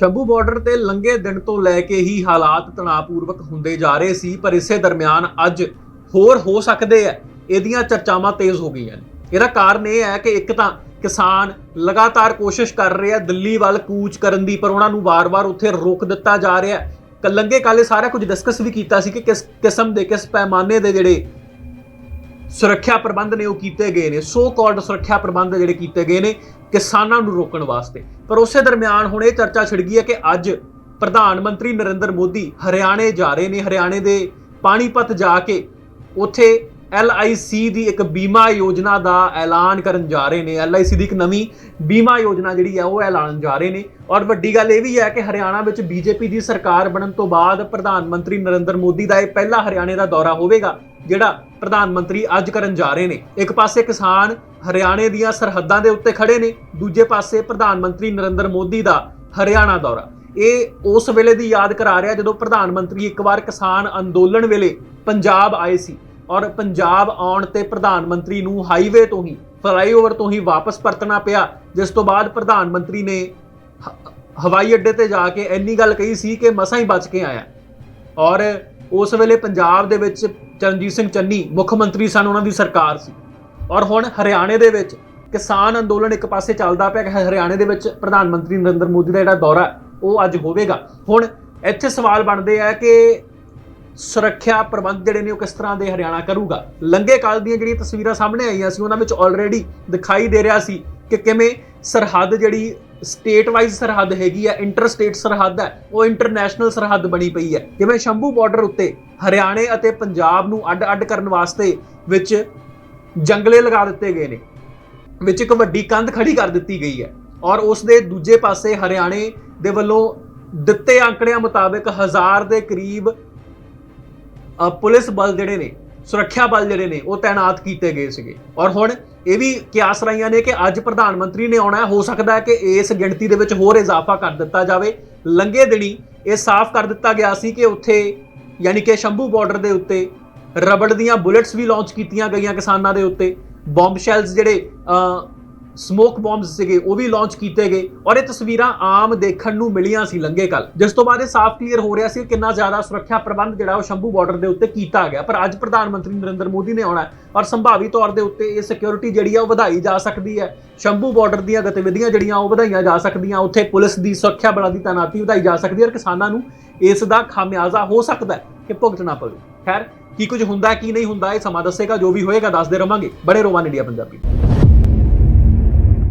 Shambhu border ਤੇ ਲੰਗੇ ਦਿਨ ਤੋਂ ਲੈ ਕੇ ਹੀ ਹਾਲਾਤ ਤਣਾਅਪੂਰਵਕ ਹੁੰਦੇ ਜਾ ਰਹੇ ਸੀ, ਪਰ ਇਸੇ ਦਰਮਿਆਨ ਅੱਜ ਹੋਰ ਹੋ ਸਕਦੇ ਆ। ਇਹਦੀਆਂ ਚਰਚਾਵਾਂ ਤੇਜ਼ ਹੋ ਗਈਆਂ ਇਹਦਾ ਕਾਰਨ ਇਹ ਹੈ ਕਿ ਇੱਕ ਤਾਂ ਕਿਸਾਨ ਲਗਾਤਾਰ ਕੋਸ਼ਿਸ਼ ਕਰ ਰਹੇ ਆ ਦਿੱਲੀ ਵੱਲ ਕੂਚ ਕਰਨ ਦੀ, ਪਰ ਉਹਨਾਂ ਨੂੰ ਵਾਰ-ਵਾਰ ਉੱਥੇ ਰੋਕ ਦਿੱਤਾ ਜਾ ਰਿਹਾ। ਹੈ ਲੰਗੇ ਕਾਲੇ ਸਾਰਾ ਕੁਝ ਡਿਸਕਸ ਵੀ ਕੀਤਾ ਸੀ ਕਿ ਕਿਸ ਕਿਸਮ ਦੇ, ਕਿਸ ਪੈਮਾਨੇ ਦੇ ਜਿਹੜੇ ਸੁਰੱਖਿਆ ਪ੍ਰਬੰਧ ਨੇ ਉਹ ਕੀਤੇ ਗਏ ਨੇ ਸੋ ਕਾਲਡ ਸੁਰੱਖਿਆ ਪ੍ਰਬੰਧ ਜਿਹੜੇ ਕੀਤੇ ਗਏ ਨੇ ਕਿਸਾਨਾਂ ਨੂੰ ਰੋਕਣ ਵਾਸਤੇ। ਪਰ ਉਸੇ ਦਰਮਿਆਨ ਹੁਣ ਇਹ ਚਰਚਾ ਛਿੜ ਗਈ ਹੈ ਕਿ ਅੱਜ ਪ੍ਰਧਾਨ ਮੰਤਰੀ ਨਰਿੰਦਰ ਮੋਦੀ ਹਰਿਆਣੇ ਜਾ ਰਹੇ ਨੇ, ਹਰਿਆਣੇ ਦੇ ਪਾਣੀਪਤ ਜਾ ਕੇ ਉੱਥੇ LIC ਦੀ ਇੱਕ ਬੀਮਾ ਯੋਜਨਾ ਦਾ ਐਲਾਨ ਕਰਨ ਜਾ ਰਹੇ ਨੇ। LIC ਦੀ ਇੱਕ ਨਵੀਂ ਬੀਮਾ ਯੋਜਨਾ ਜਿਹੜੀ ਹੈ ਉਹ ਐਲਾਨ ਜਾ ਰਹੇ ਨੇ। ਔਰ ਵੱਡੀ ਗੱਲ ਇਹ ਵੀ ਹੈ ਕਿ ਹਰਿਆਣਾ ਵਿੱਚ ਬੀਜੇਪੀ ਦੀ ਸਰਕਾਰ ਬਣਨ ਤੋਂ ਬਾਅਦ ਪ੍ਰਧਾਨ ਮੰਤਰੀ ਨਰਿੰਦਰ ਮੋਦੀ ਦਾ ਇਹ ਪਹਿਲਾ ਹਰਿਆਣੇ ਦਾ ਦੌਰਾ ਹੋਵੇਗਾ। ਜਿਹੜਾ ਪ੍ਰਧਾਨ ਮੰਤਰੀ ਅੱਜ ਕਰਨ ਜਾ ਰਹੇ ਨੇ। ਇੱਕ ਪਾਸੇ ਕਿਸਾਨ ਹਰਿਆਣੇ ਦੀਆਂ ਸਰਹੱਦਾਂ ਦੇ ਉੱਤੇ ਖੜੇ ਨੇ, ਦੂਜੇ ਪਾਸੇ ਪ੍ਰਧਾਨ ਮੰਤਰੀ ਨਰਿੰਦਰ ਮੋਦੀ ਦਾ ਹਰਿਆਣਾ ਦੌਰਾ। ਇਹ ਉਸ ਵੇਲੇ ਦੀ ਯਾਦ ਕਰਾ ਰਿਹਾ ਜਦੋਂ ਪ੍ਰਧਾਨ ਮੰਤਰੀ ਇੱਕ ਵਾਰ ਕਿਸਾਨ ਅੰਦੋਲਨ ਵੇਲੇ ਪੰਜਾਬ ਆਏ ਸੀ ਔਰ ਪੰਜਾਬ ਆਉਣ ਤੇ ਪ੍ਰਧਾਨ ਮੰਤਰੀ ਨੂੰ ਹਾਈਵੇ ਤੋਂ ਹੀ ਫਲਾਈਓਵਰ ਤੋਂ ਹੀ ਵਾਪਸ ਪਰਤਣਾ ਪਿਆ, ਜਿਸ ਤੋਂ ਬਾਅਦ ਪ੍ਰਧਾਨ ਮੰਤਰੀ ਨੇ ਹਵਾਈ ਅੱਡੇ ਤੇ ਜਾ ਕੇ ਇੰਨੀ ਗੱਲ ਕਹੀ ਸੀ ਕਿ ਮਸਾਂ ਹੀ ਬਚ ਕੇ ਆਇਆ। ਔਰ ਉਸ ਵੇਲੇ ਪੰਜਾਬ ਦੇ ਵਿੱਚ ਚਰਨਜੀਤ ਸਿੰਘ ਚੰਨੀ ਮੁੱਖ ਮੰਤਰੀ ਸਨ, ਉਹਨਾਂ ਦੀ ਸਰਕਾਰ ਸੀ। ਔਰ ਹੁਣ ਹਰਿਆਣੇ ਦੇ ਵਿੱਚ ਕਿਸਾਨ ਅੰਦੋਲਨ ਇੱਕ ਪਾਸੇ ਚੱਲਦਾ ਪਿਆ ਕਿ ਹਰਿਆਣੇ ਦੇ ਵਿੱਚ ਪ੍ਰਧਾਨ ਮੰਤਰੀ ਨਰਿੰਦਰ ਮੋਦੀ ਦਾ ਜਿਹੜਾ ਦੌਰਾ ਉਹ ਅੱਜ ਹੋਵੇਗਾ। ਹੁਣ ਇੱਥੇ ਸਵਾਲ ਬਣਦੇ ਆ ਕਿ ਸੁਰੱਖਿਆ ਪ੍ਰਬੰਧ ਜਿਹੜੇ ਨੇ ਉਹ ਕਿਸ ਤਰ੍ਹਾਂ ਦੇ ਹਰਿਆਣਾ ਕਰੂਗਾ? ਲੰਗੇ ਕਾਲ ਦੀਆਂ ਜਿਹੜੀਆਂ ਤਸਵੀਰਾਂ ਸਾਹਮਣੇ ਆਈਆਂ ਸੀ, ਉਹਨਾਂ ਵਿੱਚ ਆਲਰੇਡੀ ਦਿਖਾਈ ਦੇ ਰਿਹਾ ਸੀ ਕਿ ਕਿਵੇਂ ਸਰਹੱਦ ਜਿਹੜੀ ਸਟੇਟ ਵਾਈਜ਼ ਸਰਹੱਦ ਹੈਗੀ ਆ ਇੰਟਰ ਸਟੇਟ ਸਰਹੱਦ ਹੈ ਉਹ ਇੰਟਰਨੈਸ਼ਨਲ ਸਰਹੱਦ ਬਣੀ ਪਈ ਹੈ ਜਿਵੇਂ ਸ਼ੰਭੂ ਬਾਰਡਰ ਉੱਤੇ ਹਰਿਆਣੇ ਅਤੇ ਪੰਜਾਬ ਨੂੰ ਅੱਡ-ਅੱਡ ਕਰਨ ਵਾਸਤੇ ਵਿੱਚ ਜੰਗਲੇ ਲਗਾ ਦਿੱਤੇ ਗਏ ਨੇ, ਵਿੱਚ ਇੱਕ ਵੱਡੀ ਕੰਧ ਖੜੀ ਕਰ ਦਿੱਤੀ ਗਈ ਹੈ ਔਰ ਉਸ ਦੇ ਦੂਜੇ ਪਾਸੇ ਹਰਿਆਣੇ ਦੇ ਵੱਲੋਂ ਦਿੱਤੇ ਅੰਕੜਿਆਂ ਮੁਤਾਬਕ ਹਜ਼ਾਰ ਦੇ ਕਰੀਬ ਪੁਲਿਸ ਬਲ ਜਿਹੜੇ ਨੇ, ਸੁਰੱਖਿਆ ਬਲ ਜਿਹੜੇ ਨੇ, ਉਹ ਤਾਇਨਾਤ ਕੀਤੇ ਗਏ ਸੀਗੇ। ਔਰ ਹੁਣ ਇਹ ਵੀ ਕਿਆਸ ਰਹੀਆਂ ਨੇ ਕਿ ਅੱਜ ਪ੍ਰਧਾਨ ਮੰਤਰੀ ਨੇ ਆਉਣਾ ਹੈ। ਹੋ ਸਕਦਾ ਹੈ ਕਿ ਇਸ ਗਿਣਤੀ ਦੇ ਵਿੱਚ ਹੋਰ ਇਜ਼ਾਫਾ ਕਰ ਦਿੱਤਾ ਜਾਵੇ। ਲੰਗੇ ਦਿਨੀ ਇਹ ਸਾਫ਼ ਕਰ ਦਿੱਤਾ ਗਿਆ ਸੀ ਕਿ ਉੱਥੇ, ਯਾਨੀ ਕਿ ਸ਼ੰਭੂ ਬਾਰਡਰ ਦੇ ਉੱਤੇ, ਰਬੜ ਦੀਆਂ ਬੁਲੇਟਸ ਵੀ ਲਾਂਚ ਕੀਤੀਆਂ ਗਈਆਂ ਕਿਸਾਨਾਂ ਦੇ ਉੱਤੇ। ਬੰਬ ਸ਼ੈਲਸ ਜਿਹੜੇ ਸਮੋਕ ਬੰਬਸ ਸੀਗੇ, ਉਹ ਵੀ ਲਾਂਚ ਕੀਤੇ ਗਏ ਔਰ ਇਹ ਤਸਵੀਰਾਂ ਆਮ ਦੇਖਣ ਨੂੰ ਮਿਲੀਆਂ ਸੀ ਲੰਗੇ ਕੱਲ ਜਿਸ ਤੋਂ ਬਾਅਦ ਇਹ ਸਾਫ਼ ਕਲੀਅਰ ਹੋ ਰਿਹਾ ਸੀ ਕਿੰਨਾ ਜ਼ਿਆਦਾ ਸੁਰੱਖਿਆ ਪ੍ਰਬੰਧ ਜਿਹੜਾ ਉਹ ਸ਼ੰਭੂ ਬਾਰਡਰ ਦੇ ਉੱਤੇ ਕੀਤਾ ਗਿਆ। ਪਰ ਅੱਜ ਪ੍ਰਧਾਨ ਮੰਤਰੀ ਨਰਿੰਦਰ ਮੋਦੀ ਨੇ ਆਉਣਾ ਔਰ ਸੰਭਾਵੀ ਤੌਰ ਦੇ ਉੱਤੇ ਇਹ ਸਿਕਿਉਰਿਟੀ ਜਿਹੜੀ ਆ ਉਹ ਵਧਾਈ ਜਾ ਸਕਦੀ ਹੈ। ਸ਼ੰਭੂ ਬਾਰਡਰ ਦੀਆਂ ਗਤੀਵਿਧੀਆਂ ਜਿਹੜੀਆਂ ਉਹ ਵਧਾਈਆਂ ਜਾ ਸਕਦੀਆਂ, ਉੱਥੇ ਪੁਲਿਸ ਦੀ ਸੁਰੱਖਿਆ ਬਲਾਂ ਦੀ ਤਾਇਨਾਤੀ ਵਧਾਈ ਜਾ ਸਕਦੀ ਹੈ ਔਰ ਕਿਸਾਨਾਂ ਨੂੰ ਇਸ ਦਾ ਖਾਮਿਆਜ਼ਾ ਹੋ ਸਕਦਾ ਹੈ ਕਿ ਭੁਗਤਣਾ ਪਵੇ। ਖੈਰ, ਕੀ ਕੁਝ ਹੁੰਦਾ, ਕੀ ਨਹੀਂ ਹੁੰਦਾ, ਇਹ ਸਮਾਂ ਦੱਸੇਗਾ, ਜੋ ਵੀ ਹੋਏਗਾ, ਦੱਸਦੇ ਰਵਾਂਗੇ। ਬੜੇ ਰੋਮਾਨ ਇੰਡੀਆ ਪੰਜਾਬੀ।